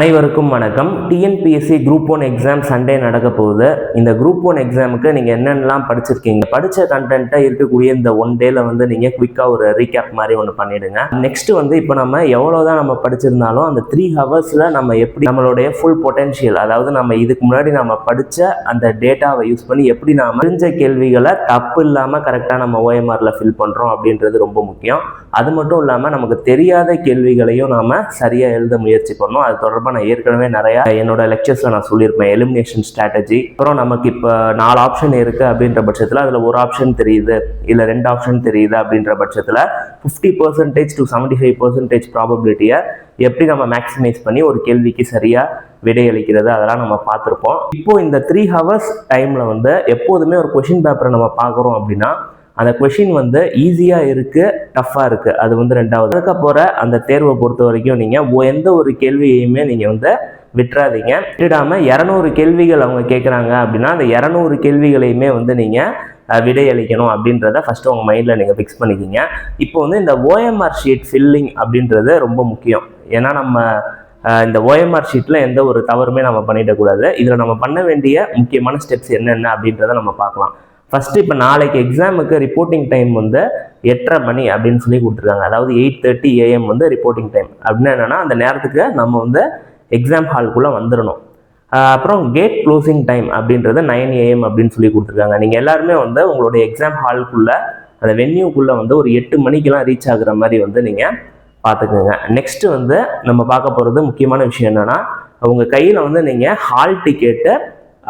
அனைவருக்கும் வணக்கம். TNPSC group one exam Sunday நடக்க போகுது. இந்த குரூப் ஒன் எக்ஸாமுக்கு நீங்கள் என்னென்னலாம் படிச்சிருக்கீங்க? படித்த கண்டென்ட்டாக இருக்கக்கூடிய இந்த ஒன் டேல வந்து நீங்கள் குவிக்காக ஒரு ரீகேப் மாதிரி ஒன்று பண்ணிடுங்க. நெக்ஸ்ட் வந்து இப்போ நம்ம எவ்வளோ தான் நம்ம படிச்சிருந்தாலும் அந்த த்ரீ ஹவர்ஸில் நம்ம எப்படி நம்மளுடைய ஃபுல் பொட்டென்ஷியல் அதாவது நம்ம இதுக்கு முன்னாடி நம்ம படித்த அந்த டேட்டாவை யூஸ் பண்ணி எப்படி நாம் தெரிஞ்ச கேள்விகளை தப்பு இல்லாமல் கரெக்டாக நம்ம ஓஎம்ஆரில் ஃபில் பண்ணுறோம் அப்படின்றது ரொம்ப முக்கியம். அது மட்டும் இல்லாமல் நமக்கு தெரியாத கேள்விகளையும் நாம் சரியாக எழுத முயற்சி பண்ணணும் அது தொடர்பாக நான் ஏற்கனவே நிறையா என்னோட லெக்சர்ஸில் நான் சொல்லியிருப்பேன். எலிமினேஷன் ஸ்ட்ராட்டஜி அப்புறம் நமக்கு இப்போ நாலு ஆப்ஷன் இருக்குது அப்படின்ற பட்சத்தில் அதில் ஒரு ஆப்ஷன் தெரியுது இல்லை ரெண்டு ஆப்ஷன் தெரியுது அப்படின்ற பட்சத்தில் fifty percentage to seventy five percentage ப்ராபபிலிட்டியை எப்படி நம்ம மேக்ஸிமைஸ் பண்ணி ஒரு கேள்விக்கு சரியாக விடையளிக்கிறது அதெல்லாம் நம்ம பார்த்துருப்போம். இப்போ இந்த த்ரீ ஹவர்ஸ் டைமில் வந்து எப்போதுமே ஒரு கொஷின் பேப்பரை நம்ம பார்க்குறோம் அப்படின்னா அந்த கொஷின் வந்து ஈஸியாக இருக்குது டஃப்பாக இருக்குது அது வந்து ரெண்டாவது. இருக்க போகிற அந்த தேர்வை பொறுத்த வரைக்கும் நீங்கள் எந்த ஒரு கேள்வியையுமே நீங்கள் வந்து விட்டுறாதீங்க. விட்டுடாமல் இரநூறு கேள்விகள் அவங்க கேட்குறாங்க அப்படின்னா அந்த இரநூறு கேள்விகளையுமே வந்து நீங்கள் விடையளிக்கணும் அப்படின்றத ஃபஸ்ட்டு உங்கள் மைண்டில் நீங்கள் ஃபிக்ஸ் பண்ணிக்கிங்க. இப்போ வந்து இந்த ஓஎம்ஆர் ஷீட் ஃபில்லிங் அப்படின்றது ரொம்ப முக்கியம். ஏன்னா நம்ம இந்த ஓஎம்ஆர் ஷீட்டில் எந்த ஒரு தவறுமே நம்ம பண்ணிடக்கூடாது. இதில் நம்ம பண்ண வேண்டிய முக்கியமான ஸ்டெப்ஸ் என்னென்ன அப்படின்றத நம்ம பார்க்கலாம். ஃபஸ்ட்டு இப்போ நாளைக்கு எக்ஸாமுக்கு ரிப்போர்ட்டிங் டைம் வந்து எட்டரை மணி அப்படின்னு சொல்லி கொடுத்துருக்காங்க. அதாவது எயிட் தேர்ட்டி ஏஎம் வந்து ரிப்போர்ட்டிங் டைம் அப்படின்னா என்னென்னா அந்த நேரத்துக்கு நம்ம வந்து எக்ஸாம் ஹால்குள்ளே வந்துடணும் அப்புறம் கேட் க்ளோசிங் டைம் அப்படின்றது நைன் ஏஎம் அப்படின்னு சொல்லி கொடுத்துருக்காங்க. நீங்கள் எல்லாருமே வந்து உங்களுடைய எக்ஸாம் ஹால்குள்ளே அந்த வென்யூக்குள்ளே வந்து ஒரு எட்டு மணிக்கெலாம் ரீச் ஆகுற மாதிரி வந்து நீங்கள் பார்த்துக்கோங்க. நெக்ஸ்ட்டு வந்து நம்ம பார்க்க போகிறது முக்கியமான விஷயம் என்னென்னா உங்கள் கையில் வந்து நீங்கள் ஹால் டிக்கெட்டு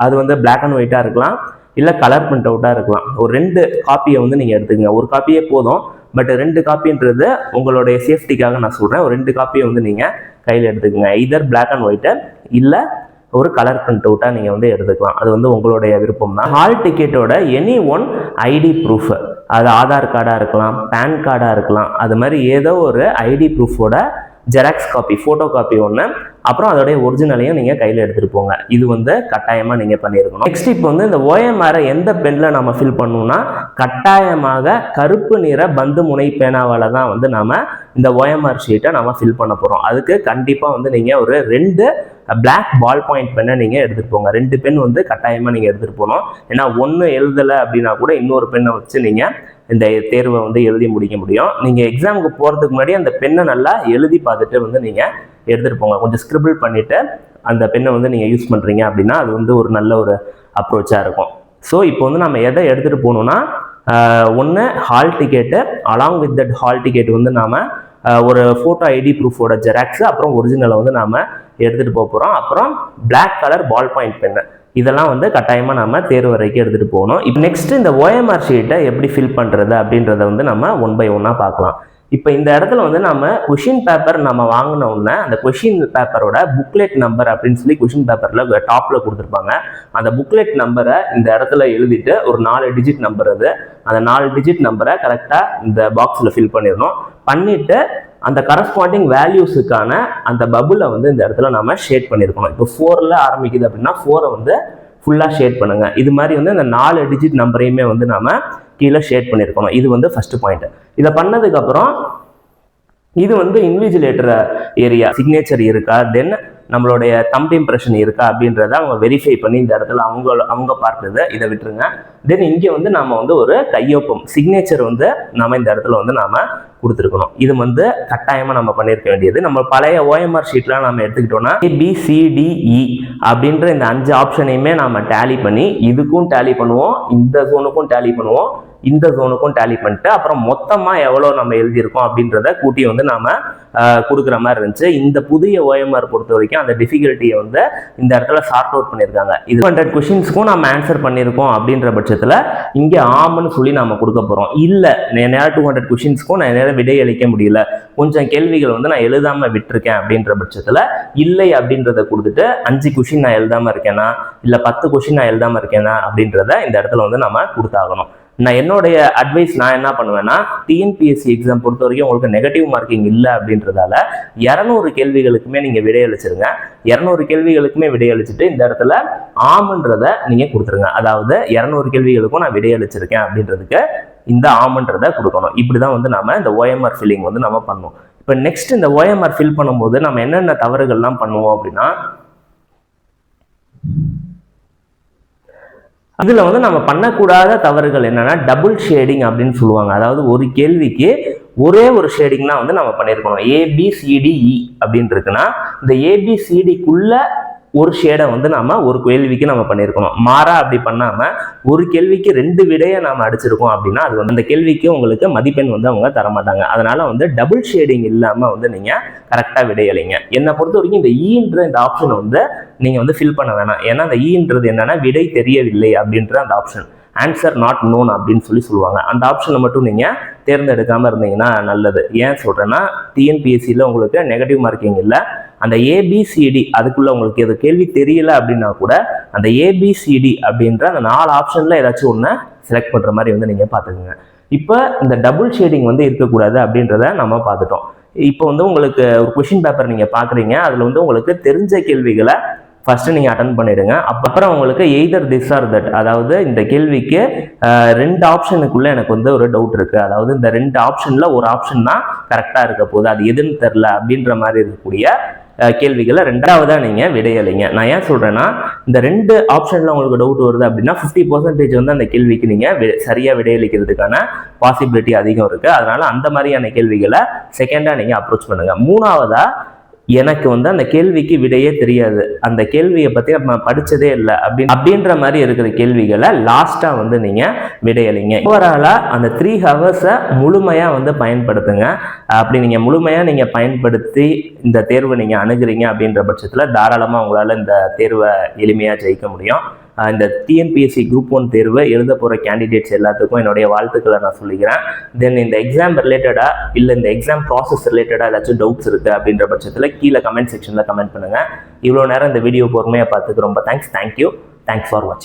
அது வந்து பிளாக் அண்ட் ஒயிட்டாக இருக்கலாம். இல்லை கலர் பிரிண்ட் அவுட்டாக இருக்கலாம். ஒரு ரெண்டு காப்பியை வந்து நீங்கள் எடுத்துக்கங்க. ஒரு காப்பியே போதும். பட் ரெண்டு காப்பின்றது உங்களுடைய சேஃப்டிக்காக நான் சொல்கிறேன் ஒரு ரெண்டு காப்பியை வந்து நீங்கள் கையில் எடுத்துக்கங்க. இதர் பிளாக் அண்ட் ஒயிட்டு இல்லை ஒரு கலர் பிரிண்ட் அவுட்டாக நீங்கள் வந்து எடுத்துக்கலாம். அது வந்து உங்களுடைய விருப்பம் தான். ஹால் டிக்கெட்டோட எனி ஒன் ஐடி ப்ரூஃப் அது ஆதார் கார்டாக இருக்கலாம் பேன் கார்டாக இருக்கலாம். அது மாதிரி ஏதோ ஒரு ஐடி ப்ரூஃபோட ஜெராக்ஸ் காப்பி ஃபோட்டோ காப்பி ஒன்று அப்புறம் அதோடைய ஒரிஜினலையும் நீங்கள் கையில் எடுத்துகிட்டு போங்க. இது வந்து கட்டாயமாக நீங்கள் பண்ணியிருக்கணும் நெக்ஸ்ட் இப்போ வந்து இந்த ஓஎம்ஆரை எந்த பெனில் நம்ம ஃபில் பண்ணணும்னா கட்டாயமாக கருப்பு நிற பந்து முனை பேனாவால் தான் வந்து நாம் இந்த ஓஎம்ஆர் ஷீட்டை நம்ம ஃபில் பண்ண போகிறோம் அதுக்கு கண்டிப்பாக வந்து நீங்கள் ஒரு ரெண்டு பிளாக் பால் பாயிண்ட் பெண்ணை நீங்கள் எடுத்துகிட்டு போங்க. ரெண்டு பென் வந்து கட்டாயமாக நீங்கள் எடுத்துகிட்டு போகணும். ஏன்னா ஒன்று எழுதலை அப்படின்னா கூட இன்னொரு பெண்ணை வச்சு நீங்கள் இந்த தேர்வை வந்து எழுதி முடிக்க முடியும். நீங்கள் எக்ஸாமுக்கு போகிறதுக்கு முன்னாடி அந்த பெண்ணை நல்லா எழுதி பார்த்துட்டு வந்து நீங்கள் எடுத்துகிட்டு போங்க. கொஞ்சம் ஸ்கிரிபிள் பண்ணிவிட்டு அந்த பெண்ணை வந்து நீங்கள் யூஸ் பண்ணுறீங்க அப்படின்னா அது வந்து ஒரு நல்ல ஒரு அப்ரோச்சாக இருக்கும். ஸோ இப்போ வந்து நம்ம எதை எடுத்துகிட்டு போகணுன்னா ஒன்று hall ticket along with that hall ticket வந்து நாம் ஒரு ஃபோட்டோ ஐடி ப்ரூஃபோட ஜெராக்ஸ் அப்புறம் ஒரிஜினலை வந்து நாம் எடுத்துகிட்டு போக போகிறோம் அப்புறம் black colour ball point pen இதெல்லாம் வந்து கட்டாயமாக நம்ம தேர்வு வரைக்கும் எடுத்துகிட்டு போகணும். இப்போ நெக்ஸ்ட் இந்த ஓஎம்ஆர் ஷீட்டை எப்படி ஃபில் பண்ணுறது அப்படின்றத வந்து நம்ம ஒன் பை ஒன்னாக பார்க்கலாம். இப்போ இந்த இடத்துல வந்து நம்ம கொஷின் பேப்பர் நம்ம வாங்கின உடனே அந்த கொஷின் பேப்பரோட புக்லெட் நம்பர் அப்படின்னு சொல்லி கொஷின் பேப்பரில் டாப்பில் கொடுத்துருப்பாங்க. அந்த புக்லெட் நம்பரை இந்த இடத்துல எழுதிட்டு ஒரு நாலு டிஜிட் நம்பர் அது. அந்த நாலு டிஜிட் நம்பரை கரெக்டாக இந்த பாக்ஸில் ஃபில் பண்ணிடணும். பண்ணிவிட்டு அந்த கரஸ்பாண்டிங் வேல்யூஸுக்கான அந்த பபுளை வந்து இந்த இடத்துல நம்ம ஷேட் பண்ணியிருக்கணும் இப்போ ஃபோரில் ஆரம்பிக்குது அப்படின்னா ஃபோரை வந்து ஃபுல்லாக ஷேட் பண்ணுங்கள் இது மாதிரி வந்து அந்த நாலு டிஜிட் நம்பரையுமே வந்து நம்ம கீழே ஷேட் பண்ணியிருக்கணும். இது வந்து ஃபஸ்ட்டு பாயிண்ட் இதை பண்ணதுக்கப்புறம் இது வந்து இன்விஜிலேட்டர் ஏரியா சிக்னேச்சர் இருக்கா? தென் நம்மளுடைய தம்பி இம்ப்ரெஷன் இருக்கா? அப்படின்றத அவங்க வெரிஃபை பண்ணி இந்த இடத்துல அவங்க அவங்க பார்த்தது இதை விட்டுருங்க. தென் இங்கே வந்து நாம் வந்து ஒரு கையொப்பம் சிக்னேச்சர் வந்து நாம் இந்த இடத்துல வந்து நாம் கொடுத்துருக்கணும். இது வந்து கட்டாயமாக நம்ம பண்ணியிருக்க வேண்டியது. நம்ம பழைய ஓஎம்ஆர் ஷீட்லாம் நம்ம எடுத்துக்கிட்டோம்னா ஏபிசிடிஇ e அப்படின்ற இந்த அஞ்சு ஆப்ஷனையுமே நாம் டேலி பண்ணி இதுக்கும் டேலி பண்ணுவோம் இந்த ஜோனுக்கும் டேலி பண்ணுவோம். இந்த ஜோனுக்கும் டேலி பண்ணிட்டு அப்புறம் மொத்தமாக எவ்வளோ நம்ம எழுதியிருக்கோம் அப்படின்றத கூட்டி வந்து நாம் கொடுக்குற மாதிரி இருந்துச்சு. இந்த புதிய ஓஎம்ஆர் பொறுத்த வரைக்கும் அந்த டிஃபிகல்ட்டியை வந்து இந்த இடத்துல சார்ட் அவுட் பண்ணியிருக்காங்க. இது ஹண்ட்ரட் கொஷின்ஸ்க்கும் நம்ம ஆன்சர் பண்ணியிருக்கோம் அப்படின்ற பட்சத்தில் இங்கே ஆம்னு சொல்லி நம்ம கொடுக்க போகிறோம் இல்லை நேரம் டூ ஹண்ட்ரட் கொஷின்ஸ்க்கும் நான் என்னால் விடை அளிக்க முடியல. கொஞ்சம் கேள்விகள் வந்து நான் எழுதாமல் விட்டிருக்கேன் அப்படின்ற பட்சத்தில் இல்லை அப்படின்றத கொடுத்துட்டு அஞ்சு கொஷின் நான் எழுதாமல் இருக்கேனா? இல்லை பத்து கொஷின் நான் எழுதாமல் இருக்கேனா? அப்படின்றத இந்த இடத்துல வந்து நம்ம கொடுத்தாகணும். நான் என்னுடைய அட்வைஸ் நான் என்ன பண்ணுவேன்னா டிஎன்பிஎஸ்சி எக்ஸாம் பொறுத்த வரைக்கும் உங்களுக்கு நெகட்டிவ் மார்க்கிங் இல்லை அப்படின்றதால இரநூறு கேள்விகளுக்குமே நீங்கள் விடையளிச்சிருங்க. இரநூறு கேள்விகளுக்குமே விடையளிச்சுட்டு இந்த இடத்துல ஆம்ன்றத நீங்கள் கொடுத்துருங்க. அதாவது இரநூறு கேள்விகளுக்கும் நான் விடையளிச்சிருக்கேன் அப்படின்றதுக்கு இந்த ஆம்ன்றத கொடுக்கணும். இப்படி தான் வந்து நம்ம இந்த ஓஎம்ஆர் ஃபில்லிங் வந்து நம்ம பண்ணணும். இப்போ நெக்ஸ்ட் இந்த ஓஎம்ஆர் ஃபில் பண்ணும்போது நம்ம என்னென்ன தவறுகள்லாம் பண்ணுவோம் அப்படின்னா அதில் வந்து நம்ம பண்ணக்கூடாத தவறுகள் என்னென்னா டபுள் ஷேடிங் அப்படின்னு சொல்லுவாங்க. அதாவது ஒரு கேள்விக்கு ஒரே ஒரு ஷேடிங் தான் வந்து நம்ம பண்ணியிருக்கணும் ஏபிசிடிஇ e அப்படின்னு இருக்குன்னா இந்த ஏபிசிடிக்குள்ள ஒரு ஷேடை வந்து நாம ஒரு கேள்விக்கு நம்ம பண்ணியிருக்கணும் மாறா அப்படி பண்ணாம ஒரு கேள்விக்கு ரெண்டு விடையை நாம அடிச்சிருக்கோம் அப்படின்னா அது வந்து அந்த கேள்விக்கு உங்களுக்கு மதிப்பெண் வந்து அவங்க தரமாட்டாங்க. அதனால வந்து டபுள் ஷேடிங் இல்லாம வந்து நீங்க கரெக்டா விடையளிங்க. என்னை பொறுத்த வரைக்கும் இந்த ஈன்ற இந்த ஆப்ஷன் வந்து நீங்க வந்து ஃபில் பண்ண வேணாம். ஏன்னா அந்த ஈன்றது என்னன்னா விடை தெரியவில்லை அப்படின்ற அந்த ஆப்ஷன் ஆன்சர் நாட் நோன் அப்படின்னு சொல்லி சொல்லுவாங்க. அந்த ஆப்ஷனை மட்டும் நீங்க தேர்ந்தெடுக்காம இருந்தீங்கன்னா நல்லது. ஏன் சொல்றேன்னா டிஎன்பிஎஸ்சியில் உங்களுக்கு நெகட்டிவ் மார்க்கிங் இல்லை. அந்த ஏபிசிடி அதுக்குள்ள உங்களுக்கு எது கேள்வி தெரியல அப்படின்னா கூட அந்த ஏபிசிடி அப்படின்ற அந்த நாலு ஆப்ஷன்ல ஏதாச்சும் ஒன்று செலக்ட் பண்ற மாதிரி வந்து நீங்க பார்த்துக்கோங்க. இப்போ இந்த டபுள் ஷேடிங் வந்து இருக்கக்கூடாது அப்படின்றத நம்ம பார்த்துட்டோம். இப்போ வந்து உங்களுக்கு ஒரு கொஷின் பேப்பர் நீங்க பாக்குறீங்க அதுல வந்து உங்களுக்கு தெரிஞ்ச கேள்விகளை ஃபர்ஸ்ட் நீங்க அட்டன் பண்ணிடுங்க. அப்ப- அப்புறம் உங்களுக்கு எய்தர் திஸ் ஆர் தட் அதாவது இந்த கேள்விக்கு ரெண்டு ஆப்ஷனுக்குள்ள எனக்கு வந்து ஒரு டவுட் இருக்கு. அதாவது இந்த ரெண்டு ஆப்ஷன்ல ஒரு ஆப்ஷன் தான் கரெக்டா இருக்க போகுது. அது எதுன்னு தெரில அப்படின்ற மாதிரி இருக்கக்கூடிய கேள்விகளை ரெண்டாவதா நீங்க விடையளிங்க. நான் ஏன் சொல்றேன்னா இந்த ரெண்டு ஆப்ஷன்ல உங்களுக்கு டவுட் வருது அப்படின்னா 50% பர்சன்டேஜ் வந்து அந்த கேள்விக்கு நீங்க சரியா விடையளிக்கிறதுக்கான பாசிபிலிட்டி அதிகம் இருக்கு. அதனால அந்த மாதிரியான கேள்விகளை செகண்டா நீங்க அப்ரோச் பண்ணுங்க. மூணாவதா எனக்கு வந்து அந்த கேள்விக்கு விடையே தெரியாது. அந்த கேள்வியை பத்தி நம்ம படிச்சதே இல்லை. அப்படி அப்படின்ற மாதிரி இருக்கிற கேள்விகளை லாஸ்டா வந்து நீங்க விடையளிங்க. ஓவராலா அந்த த்ரீ ஹவர்ஸை முழுமையா வந்து பயன்படுத்துங்க. அப்படி நீங்க முழுமையா நீங்க பயன்படுத்தி இந்த தேர்வை நீங்க அணுகுறீங்க அப்படின்ற பட்சத்துல தாராளமா உங்களால இந்த தேர்வை எளிமையா ஜெயிக்க முடியும். இந்த டிஎன்பிஎஸ்சி குரூப் ஒன் தேர்வை எழுத போகிற கேண்டிடேட்ஸ் எல்லாத்துக்கும் என்னுடைய வாழ்த்துக்களை நான் சொல்லிக்கிறேன். தென் இந்த எக்ஸாம் ரிலேட்டடாக இல்லை இந்த எக்ஸாம் ப்ராசஸ் ரிலேட்டடாக ஏதாச்சும் டவுட்ஸ் இருக்குது அப்படின்ற பட்சத்தில் கீழே கமெண்ட் செக்ஷனில் கமெண்ட் பண்ணுங்கள் இவ்வளோ நேரம் இந்த வீடியோ பொறுமையாக பார்த்துக்கு ரொம்ப தேங்க்ஸ் தேங்க்யூ தேங்க்ஸ் ஃபார் வாட்சிங்